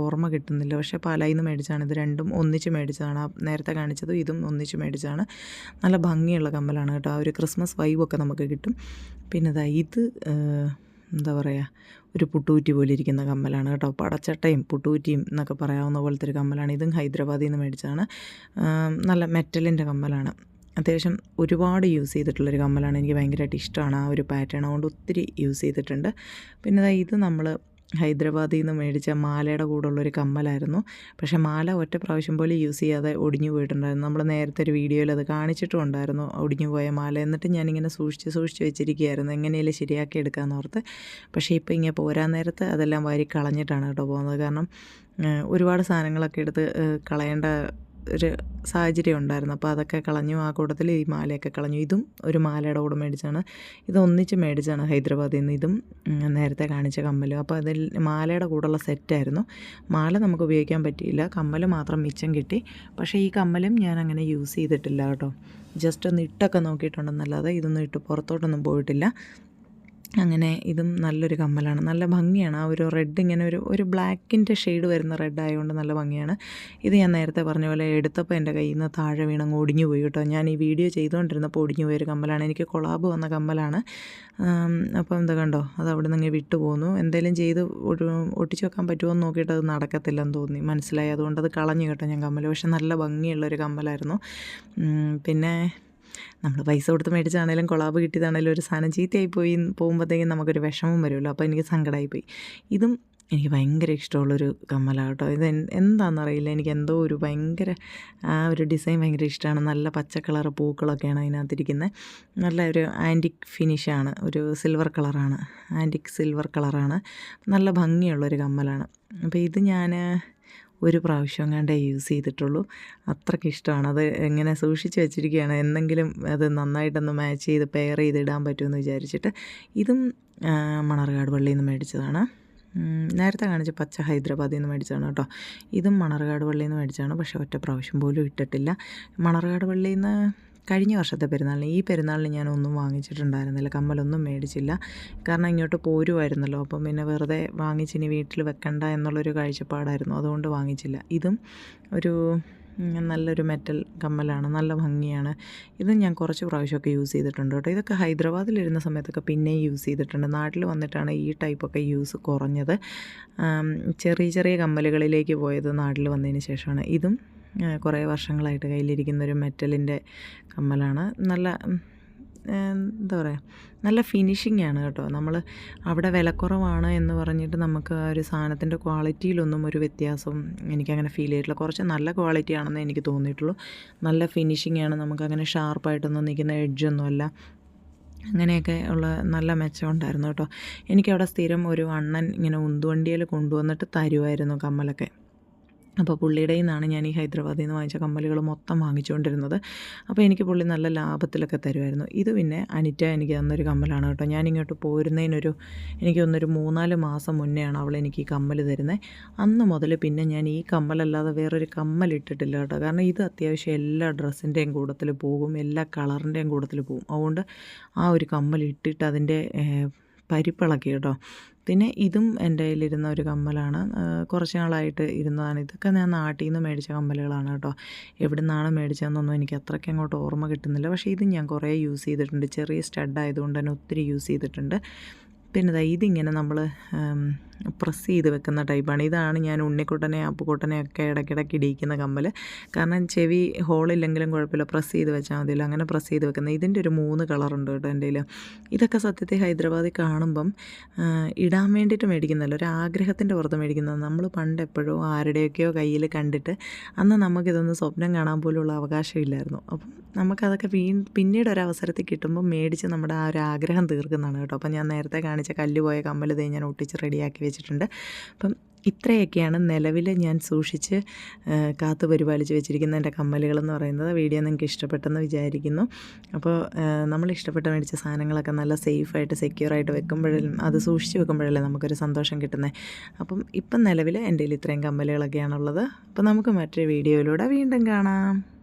ഓർമ്മ കിട്ടുന്നില്ല. പക്ഷേ പാലായിൽ നിന്ന് മേടിച്ചതാണ്. ഇത് രണ്ടും ഒന്നിച്ച് മേടിച്ചതാണ്. നേരത്തെ കാണിച്ചതും ഇതും ഒന്നിച്ച് മേടിച്ചതാണ്. നല്ല ഭംഗിയുള്ള കമ്മലാണ് കേട്ടോ. ആ ഒരു ക്രിസ്മസ് വൈബൊക്കെ നമുക്ക് കിട്ടും. പിന്നെ ഇതാ ഇത് എന്താ പറയുക ഒരു പുട്ടൂറ്റി പോലെ ഇരിക്കുന്ന കമ്മലാണ് കേട്ടോ. പടച്ചട്ടയും പുട്ടൂറ്റിയും എന്നൊക്കെ പറയാവുന്ന പോലത്തെ ഒരു കമ്മലാണ്. ഇതും ഹൈദരാബാദിൽ നിന്ന് മേടിച്ചതാണ് നല്ല മെറ്റലിന്റെ കമ്മലാണ്. അത്യാവശ്യം ഒരുപാട് യൂസ് ചെയ്തിട്ടുള്ളൊരു കമ്മലാണ് എനിക്ക് ഭയങ്കരമായിട്ട് ഇഷ്ടമാണ് ആ ഒരു പാറ്റേൺ അതുകൊണ്ട് ഒത്തിരി യൂസ് ചെയ്തിട്ടുണ്ട്. പിന്നെ ഇത് നമ്മൾ ഹൈദരാബാദിൽ നിന്ന് മേടിച്ച മാലയുടെ കൂടെ ഉള്ളൊരു കമ്മലായിരുന്നു. പക്ഷേ മാല ഒറ്റ പ്രാവശ്യം പോലെ യൂസ് ചെയ്യാതെ ഒടിഞ്ഞു പോയിട്ടുണ്ടായിരുന്നു. നമ്മൾ നേരത്തെ ഒരു വീഡിയോയിൽ അത് കാണിച്ചിട്ടും ഉണ്ടായിരുന്നു ഒടിഞ്ഞു പോയ മാല. എന്നിട്ട് ഞാനിങ്ങനെ സൂക്ഷിച്ച് സൂക്ഷിച്ച് വെച്ചിരിക്കുകയായിരുന്നു എങ്ങനെയല്ലേ ശരിയാക്കി എടുക്കാമെന്ന് ഓർത്ത്. പക്ഷേ ഇപ്പോൾ ഇങ്ങനെ പോരാൻ നേരത്ത് അതെല്ലാം വാരി കളഞ്ഞിട്ടാണ് കേട്ടോ പോകുന്നത്. കാരണം ഒരുപാട് സാധനങ്ങളൊക്കെ എടുത്ത് കളയേണ്ട ഒരു സാഹചര്യം ഉണ്ടായിരുന്നു. അപ്പോൾ അതൊക്കെ കളഞ്ഞു. ആ കൂട്ടത്തിൽ ഈ മാലയൊക്കെ കളഞ്ഞു. ഇതും ഒരു മാലയുടെ കൂടെ മേടിച്ചാണ് ഇത് ഒന്നിച്ച് മേടിച്ചാണ് ഹൈദരാബാദിൽ നിന്ന് ഇതും നേരത്തെ കാണിച്ച കമ്മലും. അപ്പോൾ അതിൽ മാലയുടെ കൂടെയുള്ള സെറ്റായിരുന്നു മാല നമുക്ക് ഉപയോഗിക്കാൻ പറ്റിയില്ല. കമ്മൽ മാത്രം മിച്ചം കിട്ടി. പക്ഷേ ഈ കമ്മലും ഞാൻ അങ്ങനെ യൂസ് ചെയ്തിട്ടില്ല കേട്ടോ. ജസ്റ്റ് ഒന്ന് ഇട്ടൊക്കെ നോക്കിയിട്ടുണ്ടെന്നല്ലാതെ ഇതൊന്നും ഇട്ട് പുറത്തോട്ടൊന്നും പോയിട്ടില്ല. അങ്ങനെ ഇതും നല്ലൊരു കമ്മലാണ്. നല്ല ഭംഗിയാണ്. ആ ഒരു റെഡ് ഇങ്ങനെ ഒരു ഒരു ബ്ലാക്കിന്റെ ഷെയ്ഡ് വരുന്ന റെഡ് ആയതുകൊണ്ട് നല്ല ഭംഗിയാണ്. ഇത് ഞാൻ നേരത്തെ പറഞ്ഞ പോലെ എടുത്തപ്പോൾ എന്റെ കയ്യിൽ നിന്ന് താഴെ വീണങ്ങ് ഒടിഞ്ഞു പോയി കേട്ടോ. ഞാൻ ഈ വീഡിയോ ചെയ്തുകൊണ്ടിരുന്നപ്പോൾ ഒടിഞ്ഞു പോയൊരു കമ്മലാണ്. എനിക്ക് കൊളാബ് വന്ന കമ്മലാണ്. അപ്പം എന്താ കണ്ടോ? അത് അവിടെ നിന്ന് വിട്ടു പോന്നു. എന്തെങ്കിലും ചെയ്ത് ഒട്ടിച്ചു വെക്കാൻ പറ്റുമോ എന്ന് നോക്കിയിട്ട് അത് നടക്കത്തില്ലെന്ന് തോന്നി. മനസ്സിലായി. അതുകൊണ്ട് അത് കളഞ്ഞു കേട്ടോ ഞാൻ കമ്മൽ പക്ഷെ നല്ല ഭംഗിയുള്ളൊരു കമ്മലായിരുന്നു. പിന്നെ നമ്മൾ പൈസ കൊടുത്ത് മേടിച്ചാണേലും കൊളാബ് കിട്ടിയതാണേലും ഒരു സാധനം ചീത്തയായി പോയി പോകുമ്പോഴത്തേക്കും നമുക്കൊരു വിഷമം വരുമല്ലോ. അപ്പോൾ എനിക്ക് സങ്കടമായി പോയി ഇതും എനിക്ക് ഭയങ്കര ഇഷ്ടമുള്ളൊരു കമ്മലാണ് കേട്ടോ. ഇത് എന്താണെന്നറിയില്ല എനിക്ക് എന്തോ ഒരു ഭയങ്കര ആ ഒരു ഡിസൈൻ ഭയങ്കര ഇഷ്ടമാണ് നല്ല പച്ച കളർ പൂക്കളൊക്കെയാണ് അതിനകത്തിരിക്കുന്നത് നല്ല ഒരു ആന്റിക് ഫിനിഷാണ്. ഒരു സിൽവർ കളറാണ്. ആന്റിക് സിൽവർ കളറാണ്. നല്ല ഭംഗിയുള്ളൊരു കമ്മലാണ്. അപ്പോൾ ഇത് ഞാൻ ഒരു പ്രാവശ്യം കണ്ടേ യൂസ് ചെയ്തിട്ടുള്ളൂ. അത്രയ്ക്ക് ഇഷ്ടമാണ്. അത് എങ്ങനെ സൂക്ഷിച്ച് വെച്ചിരിക്കുകയാണ് എന്തെങ്കിലും അത് നന്നായിട്ടൊന്ന് മാച്ച് ചെയ്ത് പെയർ ചെയ്ത് ഇടാൻ പറ്റുമെന്ന് വിചാരിച്ചിട്ട് ഇതും മണർകാട് പള്ളിയിൽ നിന്ന് മേടിച്ചതാണ്. നേരത്തെ കാണിച്ച പച്ച ഹൈദരാബാദിൽ നിന്ന് മേടിച്ചതാണ് കേട്ടോ. ഇതും മണർകാട് പള്ളിയിൽ നിന്ന് മേടിച്ചതാണ്. പക്ഷേ ഒറ്റ പ്രാവശ്യം പോലും ഇട്ടിട്ടില്ല. മണർകാട് പള്ളിയിൽ നിന്ന് കഴിഞ്ഞ വർഷത്തെ പെരുന്നാളിന് ഈ പെരുന്നാളിന് ഞാൻ ഒന്നും വാങ്ങിച്ചിട്ടുണ്ടായിരുന്നില്ല. കമ്മലൊന്നും മേടിച്ചില്ല. കാരണം ഇങ്ങോട്ട് പോരുമായിരുന്നല്ലോ അപ്പം പിന്നെ വെറുതെ വാങ്ങിച്ചിനി വീട്ടിൽ വെക്കണ്ട എന്നുള്ളൊരു കാഴ്ചപ്പാടായിരുന്നു. അതുകൊണ്ട് വാങ്ങിച്ചില്ല. ഇതും ഒരു നല്ലൊരു മെറ്റൽ കമ്മലാണ്. നല്ല ഭംഗിയാണ്. ഇതും ഞാൻ കുറച്ച് പ്രാവശ്യമൊക്കെ യൂസ് ചെയ്തിട്ടുണ്ട് കേട്ടോ. ഇതൊക്കെ ഹൈദരാബാദിലിരുന്ന സമയത്തൊക്കെ പിന്നെയും യൂസ് ചെയ്തിട്ടുണ്ട്. നാട്ടിൽ വന്നിട്ടാണ് ഈ ടൈപ്പൊക്കെ യൂസ് കുറഞ്ഞത്. ചെറിയ ചെറിയ കമ്മലുകളിലേക്ക് പോയത് നാട്ടിൽ വന്നതിന് ശേഷമാണ്. ഇതും കുറേ വർഷങ്ങളായിട്ട് കയ്യിലിരിക്കുന്ന ഒരു മെറ്റലിന്റെ കമ്മലാണ്. നല്ല എന്താ പറയുക നല്ല ഫിനിഷിംഗ് ആണ് കേട്ടോ. നമ്മൾ അവിടെ വിലക്കുറവാണ് എന്ന് പറഞ്ഞിട്ട് നമുക്ക് ആ ഒരു സാധനത്തിന്റെ ക്വാളിറ്റിയിലൊന്നും ഒരു വ്യത്യാസം എനിക്കങ്ങനെ ഫീൽ ചെയ്തിട്ടില്ല. കുറച്ച് നല്ല ക്വാളിറ്റി ആണെന്ന് എനിക്ക് തോന്നിയിട്ടുള്ളൂ. നല്ല ഫിനിഷിംഗ് ആണ്. നമുക്കങ്ങനെ ഷാർപ്പായിട്ടൊന്നും നിൽക്കുന്ന എഡ്ജൊന്നുമല്ല അങ്ങനെയൊക്കെ ഉള്ള നല്ല മെച്ചം ഉണ്ടായിരുന്നു കേട്ടോ. എനിക്കവിടെ സ്ഥിരം ഒരു അണ്ണൻ ഇങ്ങനെ ഉന്തുവണ്ടിയിൽ കൊണ്ടുവന്നിട്ട് തരുമായിരുന്നു കമ്മലൊക്കെ. അപ്പോൾ പുള്ളിയുടെ നിന്നാണ് ഞാൻ ഈ ഹൈദരാബാദിൽ നിന്ന് വാങ്ങിച്ച കമ്മലുകൾ മൊത്തം വാങ്ങിച്ചുകൊണ്ടിരുന്നത്. അപ്പോൾ എനിക്ക് പുള്ളി നല്ല ലാഭത്തിലൊക്കെ തരുമായിരുന്നു. ഇത് പിന്നെ അനിറ്റ എനിക്ക് തന്നൊരു കമ്മലാണ് കേട്ടോ. ഞാൻ ഇങ്ങോട്ട് പോരുന്നതിനൊരു എനിക്ക് തോന്നുന്നൊരു മൂന്നാൽ മാസം മുന്നെയാണ് അവൾ എനിക്ക് ഈ കമ്മൽ തരുന്നത്. അന്ന് മുതൽ പിന്നെ ഞാൻ ഈ കമ്മലല്ലാതെ വേറൊരു കമ്മൽ ഇട്ടിട്ടില്ല കേട്ടോ. കാരണം ഇത് അത്യാവശ്യം എല്ലാ ഡ്രസ്സിന്റെയും കൂടത്തിൽ പോകും എല്ലാ കളറിന്റെയും കൂടത്തിൽ പോകും. അതുകൊണ്ട് ആ ഒരു കമ്മൽ ഇട്ടിട്ട് അതിന്റെ പരിപ്പിളക്കി കേട്ടോ. പിന്നെ ഇതും എന്റെ കയ്യിലിരുന്ന ഒരു കമ്മലാണ്. കുറച്ച് നാളായിട്ട് ഇരുന്നതാണ്. ഇതൊക്കെ ഞാൻ നാട്ടിൽ നിന്ന് മേടിച്ച കമ്മലുകളാണ് കേട്ടോ. എവിടെ നിന്നാണ് മേടിച്ചതെന്നൊന്നും എനിക്ക് അത്രയ്ക്ക് അങ്ങോട്ട് ഓർമ്മ കിട്ടുന്നില്ല. പക്ഷേ ഇത് ഞാൻ കുറേ യൂസ് ചെയ്തിട്ടുണ്ട്. ചെറിയ സ്റ്റഡ് ആയതുകൊണ്ട് തന്നെ ഒത്തിരി യൂസ് ചെയ്തിട്ടുണ്ട്. പിന്നെ ഇതിങ്ങനെ നമ്മൾ പ്രസ് ചെയ്ത് വെക്കുന്ന ടൈപ്പാണ്. ഇതാണ് ഞാൻ ഉണ്ണിക്കുട്ടനെ അപ്പുക്കുട്ടനെ ഒക്കെ ഇടയ്ക്കിടയ്ക്ക് ഇടിയിക്കുന്ന കമ്മൽ കാരണം ചെവി ഹോളില്ലെങ്കിലും കുഴപ്പമില്ല. പ്രസ് ചെയ്ത് വെച്ചാൽ മതിയല്ലോ. അങ്ങനെ പ്രസ് ചെയ്ത് വെക്കുന്നത് ഇതിന്റെ ഒരു മൂന്ന് കളറുണ്ട് കേട്ടോ എന്റെ ഇതൊക്കെ സത്യത്തിൽ ഹൈദരാബാദിൽ കാണുമ്പം ഇടാൻ വേണ്ടിയിട്ട് മേടിക്കുന്നതല്ല. ഒരു ആഗ്രഹത്തിന്റെ പുറത്ത് മേടിക്കുന്നത് നമ്മൾ പണ്ട് എപ്പോഴോ ആരുടെയൊക്കെയോ കയ്യിൽ കണ്ടിട്ട് അന്ന് നമുക്കിതൊന്ന് സ്വപ്നം കാണാൻ പോലുള്ള അവകാശമില്ലായിരുന്നു അപ്പം നമുക്കതൊക്കെ വീ പിന്നീട് ഒരു അവസരത്തിൽ കിട്ടുമ്പോൾ മേടിച്ച് നമ്മുടെ ആ ഒരു ആഗ്രഹം തീർക്കുന്നതാണ് കേട്ടോ. അപ്പം ഞാൻ നേരത്തെ കാണിച്ച കല്ല് പോയ കമ്മൽ ഇതേ ഞാൻ ഒട്ടിച്ച് റെഡിയാക്കി വെച്ചിട്ടുണ്ട്. അപ്പം ഇത്രയൊക്കെയാണ് നിലവിൽ ഞാൻ സൂക്ഷിച്ച് കാത്തു പരിപാലിച്ച് വെച്ചിരിക്കുന്ന എന്റെ കമ്മലുകളെന്ന് പറയുന്നത്. വീഡിയോ നിങ്ങൾക്ക് ഇഷ്ടപ്പെട്ടെന്ന് വിചാരിക്കുന്നു. അപ്പോൾ നമ്മൾ ഇഷ്ടപ്പെട്ട മേടിച്ച സാധനങ്ങളൊക്കെ നല്ല സേഫായിട്ട് സെക്യൂറായിട്ട് വെക്കുമ്പോഴും അത് സൂക്ഷിച്ച് വെക്കുമ്പോഴല്ലേ നമുക്കൊരു സന്തോഷം കിട്ടുന്നത് അപ്പം ഇപ്പം നിലവിൽ എന്റെ കയ്യിൽ ഇത്രയും കമ്മലുകളൊക്കെയാണുള്ളത്. അപ്പോൾ നമുക്ക് മറ്റൊരു വീഡിയോയിലൂടെ വീണ്ടും കാണാം.